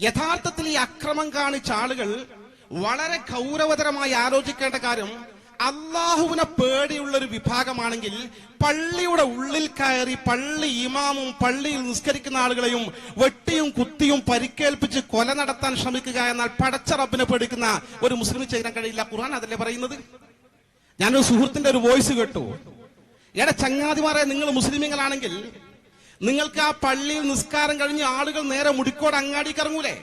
യഥാർത്ഥത്തിൽ ഈ അക്രമം കാണിച്ച ആളുകൾ വളരെ ഗൗരവതരമായി ആലോചിക്കേണ്ട കാര്യം അള്ളാഹുവിനെ പേടിയുള്ള ഒരു വിഭാഗമാണെങ്കിൽ പള്ളിയുടെ ഉള്ളിൽ കയറി പള്ളി ഇമാമും പള്ളിയിൽ നിസ്കരിക്കുന്ന ആളുകളെയും വെട്ടിയും കുത്തിയും പരിക്കേൽപ്പിച്ച് കൊല നടത്താൻ ശ്രമിക്കുക എന്നാൽ പടച്ച റബ്ബിനെ പേടിക്കുന്ന ഒരു മുസ്ലിം ചെയ്യാൻ കഴിയില്ല. ഖുർആൻ അതല്ലേ പറയുന്നത്? ഞാനൊരു സുഹൃത്തിന്റെ ഒരു വോയിസ് കേട്ടു. എടെ ചങ്ങാതിമാരെ നിങ്ങൾ മുസ്ലിമീങ്ങളാണെങ്കിൽ നിങ്ങൾക്ക് ആ പള്ളിയിൽ നിസ്കാരം കഴിഞ്ഞ് ആളുകൾ നേരെ മുടിക്കോട് അങ്ങാടി കറങ്ങൂലേ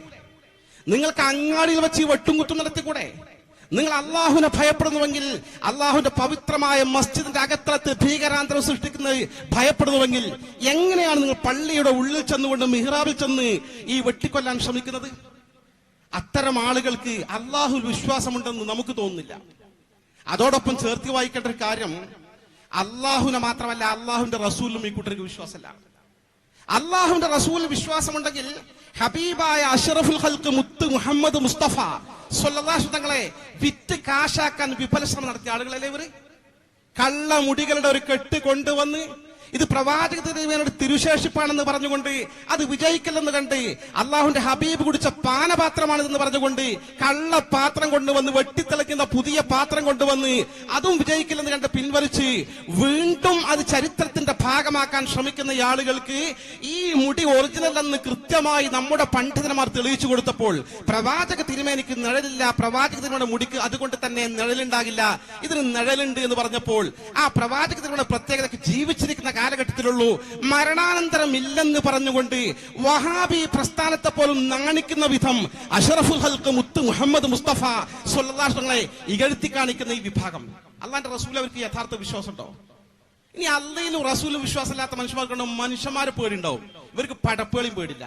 നിങ്ങൾക്ക് അങ്ങാടിയിൽ വെച്ച് ഈ വെട്ടും കുത്തും നടത്തിക്കൂടെ? നിങ്ങൾ അള്ളാഹുവിനെ ഭയപ്പെടുന്നുവെങ്കിൽ അള്ളാഹുവിന്റെ പവിത്രമായ മസ്ജിദിന്റെ അകത്തളത്ത് ഭീകരാന്തരം സൃഷ്ടിക്കുന്നത് ഭയപ്പെടുന്നുവെങ്കിൽ എങ്ങനെയാണ് നിങ്ങൾ പള്ളിയുടെ ഉള്ളിൽ ചെന്നുകൊണ്ട് മിഹ്റാബിൽ ചെന്ന് ഈ വെട്ടിക്കൊല്ലാൻ ശ്രമിക്കുന്നത്? അത്തരം ആളുകൾക്ക് അള്ളാഹു വിശ്വാസമുണ്ടെന്ന് നമുക്ക് തോന്നുന്നില്ല. അതോടൊപ്പം ചേർത്തി വായിക്കേണ്ട ഒരു കാര്യം അള്ളാഹുവിനെ മാത്രമല്ല അള്ളാഹുവിന്റെ റസൂലിനും ഈ കൂട്ടർക്ക് വിശ്വാസമല്ല. അള്ളാഹുവിന്റെ റസൂൽ വിശ്വാസമുണ്ടെങ്കിൽ ഹബീബായ അഷറഫുൽ ഹൽക്ക് മുത്ത് മുഹമ്മദ് മുസ്തഫ സ്വല്ലല്ലാഹു തങ്ങളെ കാശാക്കാൻ വിഫല ശ്രമം നടത്തിയ ആളുകളല്ലേ ഇവർ? കള്ള മുടികളുടെ ഒരു കെട്ട് കൊണ്ടുവന്ന് ഇത് പ്രവാചക തിരുമേനയുടെ തിരുശേഷിപ്പാണെന്ന് പറഞ്ഞുകൊണ്ട് അത് വിജയിക്കില്ലെന്ന് കണ്ട് അള്ളാഹുന്റെ ഹബീബ് കുടിച്ച പാനപാത്രമാണിതെന്ന് പറഞ്ഞുകൊണ്ട് കള്ള പാത്രം കൊണ്ടുവന്ന് വെട്ടിത്തിളയ്ക്കുന്ന പുതിയ പാത്രം കൊണ്ടുവന്ന് അതും വിജയിക്കില്ലെന്ന് കണ്ട് പിൻവലിച്ച് വീണ്ടും അത് ചരിത്രത്തിന്റെ ഭാഗമാക്കാൻ ശ്രമിക്കുന്ന ആളുകൾക്ക് ഈ മുടി ഒറിജിനൽ എന്ന് കൃത്യമായി നമ്മുടെ പണ്ഡിതന്മാർ തെളിയിച്ചു കൊടുത്തപ്പോൾ പ്രവാചക തിരുമേനിക്ക് നിഴലില്ല പ്രവാചക തിരുമേനിയുടെ മുടിക്ക് അതുകൊണ്ട് തന്നെ നിഴലുണ്ടാകില്ല. ഇതിന് നിഴലുണ്ട് എന്ന് പറഞ്ഞപ്പോൾ ആ പ്രവാചക തിരുമേനിയുടെ പ്രത്യേകതയ്ക്ക് ജീവിച്ചിരിക്കുന്ന കാലഘട്ടത്തിലുള്ളൂ. മരണാനന്തരം ഇല്ലെന്ന് പറഞ്ഞുകൊണ്ട് വഹാബി പ്രസ്ഥാനത്തെ പോലും നാണിക്കുന്ന വിധം അഷറഫുൽ ഹൽക്ക് മുത്ത് മുഹമ്മദ് മുസ്തഫ സുല്ലാഷങ്ങളെ ഇകഴ്ത്തി കാണിക്കുന്ന ഈ വിഭാഗം. അള്ളാന്റെ റസൂൽ അവർക്ക് യഥാർത്ഥ വിശ്വാസമുണ്ടോ? ഇനി അള്ളയിലും റസൂലും വിശ്വാസമില്ലാത്ത മനുഷ്യന്മാർക്കുണ്ടോ മനുഷ്യന്മാരെ പേടിണ്ടാവും ഇവർക്ക് പടപ്പേളിയും പേടില്ല